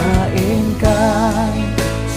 า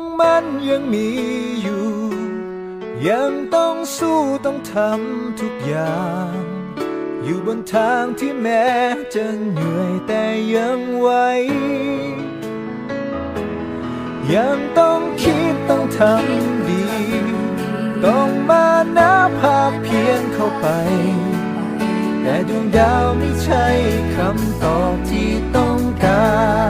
งมั่นยังมีอยู่ ยังต้องสู้ต้องทำทุกอย่าง อยู่บนทางที่แม้จะเหนื่อยแต่ยังไหวยังต้องคิดต้องทำดี ต้องมานาภาพเพียงเข้าไป แต่ดวงดาวไม่ใช่คำตอบที่ต้องการ